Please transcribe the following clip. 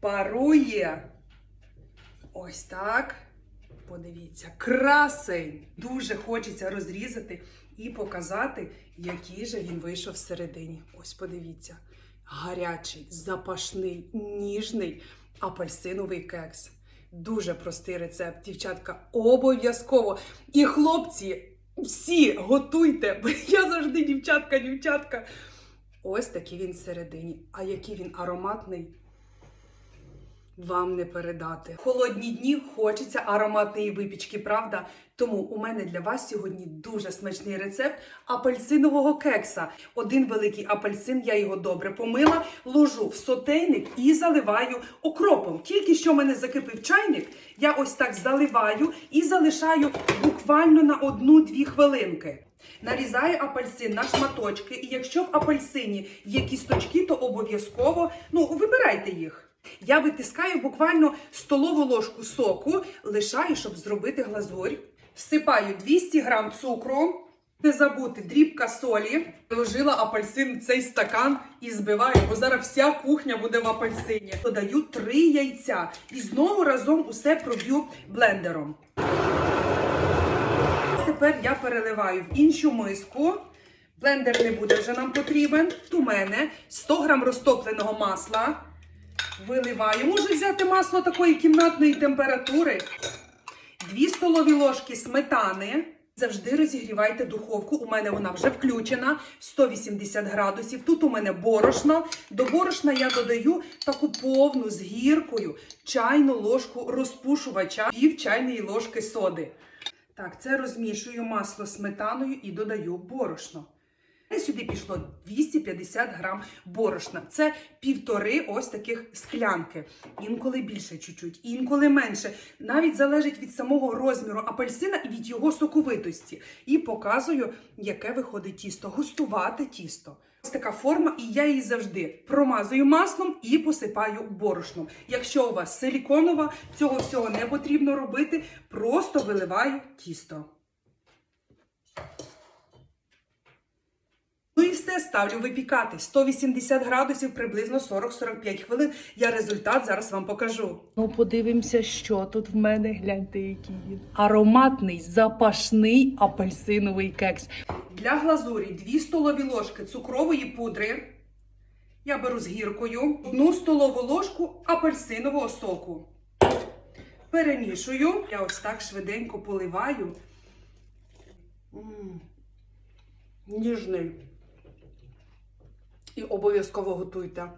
парує. Ось так. Подивіться, красень. Дуже хочеться розрізати і показати, який же він вийшов всередині. Ось подивіться. Гарячий, запашний, ніжний апельсиновий кекс. Дуже простий рецепт, дівчатка. Обов'язково. І хлопці, всі готуйте, бо я завжди дівчатка, дівчатка. Ось такий він всередині. А який він ароматний, вам не передати. Холодні дні хочеться ароматної випічки, правда? Тому у мене для вас сьогодні дуже смачний рецепт апельсинового кекса. Один великий апельсин, я його добре помила, ложу в сотейник і заливаю окропом. Тільки що в мене закипив чайник, я ось так заливаю і залишаю буквально на одну-дві хвилинки. Нарізаю апельсин на шматочки, і якщо в апельсині є кісточки, то обов'язково ну, вибирайте їх. Я витискаю буквально столову ложку соку, лишаю, щоб зробити глазурь. Всипаю 200 грам цукру. Не забути дрібка солі. Вложила апельсин в цей стакан і збиваю, бо зараз вся кухня буде в апельсині. Додаю 3 яйця і знову разом усе проб'ю блендером. Тепер я переливаю в іншу миску. Блендер не буде вже нам потрібен. У мене 100 грам розтопленого масла. Виливаю. Можу взяти масло такої кімнатної температури. 2 столові ложки сметани. Завжди розігрівайте духовку. У мене вона вже включена 180 градусів. Тут у мене борошно. До борошна я додаю таку повну з гіркою чайну ложку розпушувача, пів чайної ложки соди. Так, це розмішую масло сметаною і додаю борошно. Сюди пішло 250 грам борошна. Це півтори ось таких склянки. Інколи більше чуть-чуть, інколи менше. Навіть залежить від самого розміру апельсина і від його соковитості. І показую, яке виходить тісто. Густувате тісто. Ось така форма, і я її завжди промазую маслом і посипаю борошном. Якщо у вас силіконова, цього всього не потрібно робити, просто виливаю тісто. Ставлю випікати 180 градусів, приблизно 40-45 хвилин. Я результат зараз вам покажу. Ну, подивимося, що тут в мене. Гляньте, який він. Ароматний, запашний апельсиновий кекс. Для глазурі 2 столові ложки цукрової пудри. Я беру з гіркою, одну столову ложку апельсинового соку. Перемішую. Я ось так швиденько поливаю. М, Ніжний. І обов'язково готуйте.